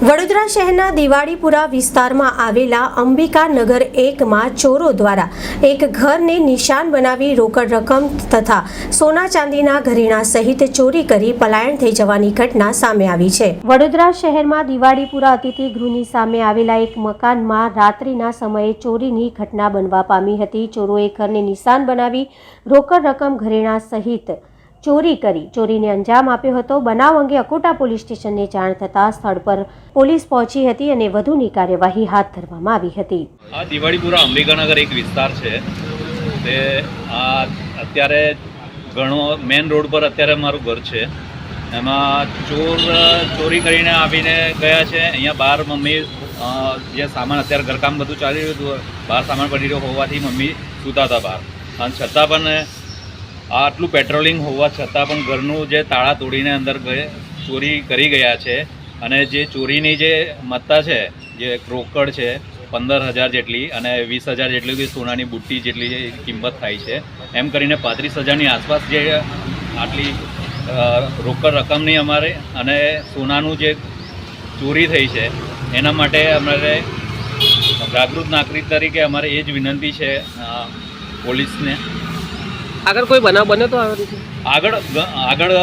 વડોદરા શહેરના દિવાળીપુરા વિસ્તારમાં આવેલા અંબિકા નગર એકમાં ચોરો દ્વારા એક ઘરને નિશાન બનાવી રોકડ રકમ તથા સોના ચાંદીના ઘરેણા સહિત ચોરી કરી પલાયન થઈ જવાની ઘટના સામે આવી છે. વડોદરા શહેરમાં દિવાળીપુરા અતિથિ ગૃહની સામે આવેલા એક મકાનમાં રાત્રિના સમયે ચોરીની ઘટના બનવા પામી હતી. ચોરોએ ઘરને નિશાન બનાવી રોકડ રકમ ઘરેણા સહિત ચોરી કરી. ચોરીને અંજામ આપ્યો હતો. બનાવ અંગે અકોટા પોલીસ સ્ટેશનને જાણ થતાં સ્થળ પર પોલીસ પહોંચી હતી અને વધુની કાર્યવાહી હાથ ધરવામાં આવી હતી. આ દિવાળીપુરા અંબિકાનગર એક વિસ્તાર છે. તે આ અત્યારે ઘણો મેન રોડ પર અત્યારે મારું ઘર છે. એમાં ચોર, ચોરી કરીને આવીને ગયા છે. અહીંયા બહાર મમ્મી જે સામાન અત્યારે ઘરકામ બધું ચાલી રહ્યું હતું બહાર સામાન પડી રહ્યો હોવાથી મમ્મી સૂતા હતા બહાર. અને છતાં પણ આટલું પેટ્રોલિંગ હોવા છતાં પણ ઘરનું જે તાળા તોડીને અંદર ચોરી કરી ગયા છે. અને જે ચોરીની જે મત્તા છે, જે રોકડ છે, પંદર હજાર જેટલી અને વીસ હજાર જેટલી સોનાની બુટ્ટી જેટલી કિંમત થાય છે. એમ કરીને પાંત્રીસ હજારની આસપાસ જે આટલી રોકડ રકમની અમારે અને સોનાનું જે ચોરી થઈ છે, એના માટે અમારે જાગૃત નાગરિક તરીકે અમારે એ જ વિનંતી છે પોલીસને. આગળ કોઈ બનાવ બન્યો તો આગળ આગળ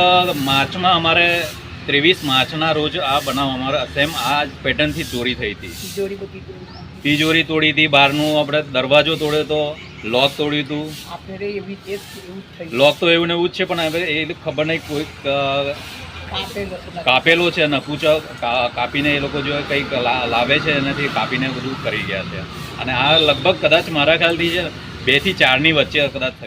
માર્ચમાં અમારે ત્રેવીસ માર્ચના રોજ આ બનાવ અમારે સેમ આ પેટર્નથી ચોરી થઈ હતી. તિજોરી તોડી હતી બહારનું આપણે દરવાજો તોડ્યો હતો લોક તોડ્યું હતું. લોક તો એવું ને એવું જ છે પણ એ ખબર નહીં કોઈ કાપેલો છે. નકુચો કાપીને એ લોકો જો કંઈક લાવે છે એનાથી કાપીને બધું કરી ગયા છે. અને આ લગભગ કદાચ મારા ખ્યાલથી છે બેથી ચારની વચ્ચે કદાચ થયું.